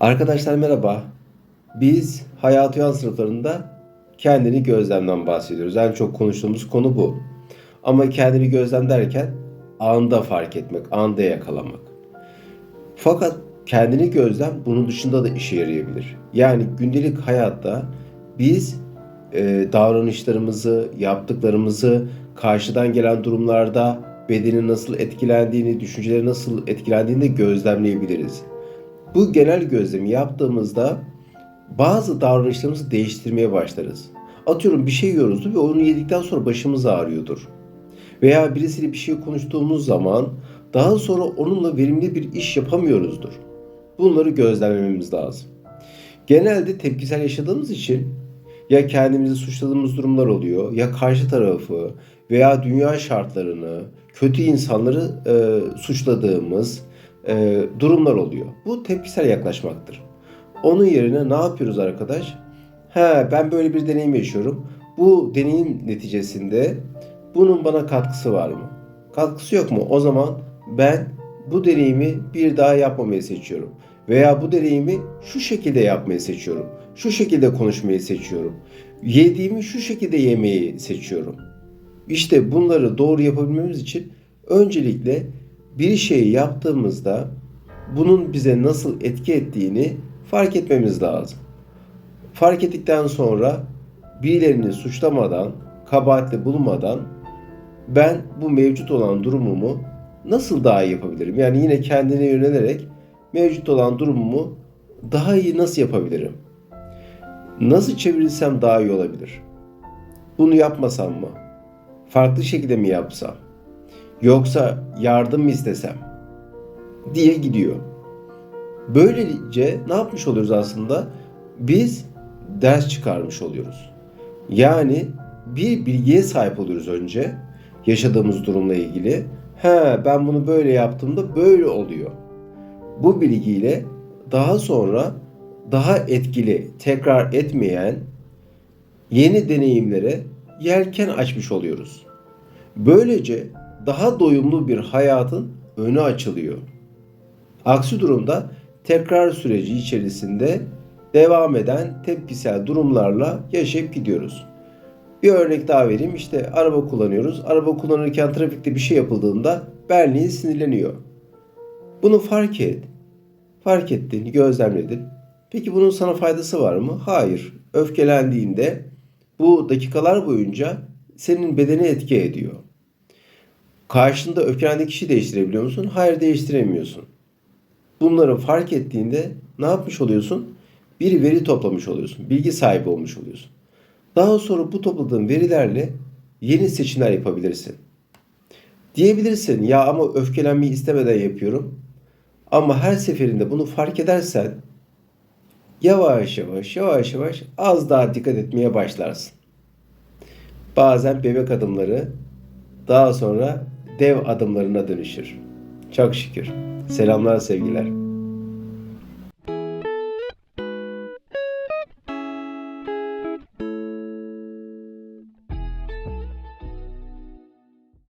Arkadaşlar merhaba. Biz Hayat Uyan sınıflarında kendini gözlemden bahsediyoruz. En çok konuştuğumuz konu bu. Ama kendini gözlem derken anda fark etmek, anda yakalamak. Fakat kendini gözlem bunun dışında da işe yarayabilir. Yani gündelik hayatta biz e, davranışlarımızı, yaptıklarımızı, karşıdan gelen durumlarda bedenin nasıl etkilendiğini, düşünceleri nasıl etkilendiğini de gözlemleyebiliriz. Bu genel gözlemi yaptığımızda bazı davranışlarımızı değiştirmeye başlarız. Atıyorum bir şey yiyoruzdur ve onu yedikten sonra başımız ağrıyordur. Veya birisiyle bir şey konuştuğumuz zaman daha sonra onunla verimli bir iş yapamıyoruzdur. Bunları gözlemlememiz lazım. Genelde tepkisel yaşadığımız için ya kendimizi suçladığımız durumlar oluyor ya karşı tarafı veya dünya şartlarını, kötü insanları e, suçladığımız e, durumlar oluyor. Bu tepkisel yaklaşmaktır. Onun yerine ne yapıyoruz arkadaş? He ben böyle bir deneyim yaşıyorum. Bu deneyim neticesinde bunun bana katkısı var mı? Katkısı yok mu? O zaman ben bu deneyimi bir daha yapmamayı seçiyorum. Veya bu deneyimi şu şekilde yapmayı seçiyorum. Şu şekilde konuşmayı seçiyorum. Yediğimi şu şekilde yemeyi seçiyorum. İşte bunları doğru yapabilmemiz için öncelikle bir şeyi yaptığımızda bunun bize nasıl etki ettiğini fark etmemiz lazım. Fark ettikten sonra birilerini suçlamadan, kabahatle bulmadan ben bu mevcut olan durumumu nasıl daha iyi yapabilirim? Yani yine kendine yönelerek mevcut olan durumumu daha iyi nasıl yapabilirim? Nasıl çevirirsem daha iyi olabilir? Bunu yapmasam mı? Farklı şekilde mi yapsam? Yoksa yardım mı istesem? diye gidiyor. Böylece ne yapmış oluyoruz aslında? Biz ders çıkarmış oluyoruz. Yani bir bilgiye sahip oluyoruz önce yaşadığımız durumla ilgili. He ben bunu böyle yaptığımda böyle oluyor. Bu bilgiyle daha sonra daha etkili, tekrar etmeyen yeni deneyimlere yelken açmış oluyoruz. Böylece daha doyumlu bir hayatın önü açılıyor. Aksi durumda tekrar süreci içerisinde devam eden tepkisel durumlarla yaşayıp gidiyoruz. Bir örnek daha vereyim. İşte araba kullanıyoruz. Araba kullanırken trafikte bir şey yapıldığında benliğin sinirleniyor. Bunu fark et. Fark ettin, gözlemledin. Peki bunun sana faydası var mı? Hayır. Öfkelendiğinde bu dakikalar boyunca senin bedeni etki ediyor. Karşında öfkelendiğin kişi değiştirebiliyor musun? Hayır değiştiremiyorsun. Bunları fark ettiğinde ne yapmış oluyorsun? Bir veri toplamış oluyorsun. Bilgi sahibi olmuş oluyorsun. Daha sonra bu topladığın verilerle yeni seçimler yapabilirsin. Diyebilirsin ya ama öfkelenmeyi istemeden yapıyorum. Ama her seferinde bunu fark edersen yavaş yavaş yavaş yavaş az daha dikkat etmeye başlarsın. Bazen bebek adımları daha sonra dev adımlarına dönüşür. Çok şükür. Selamlar sevgiler.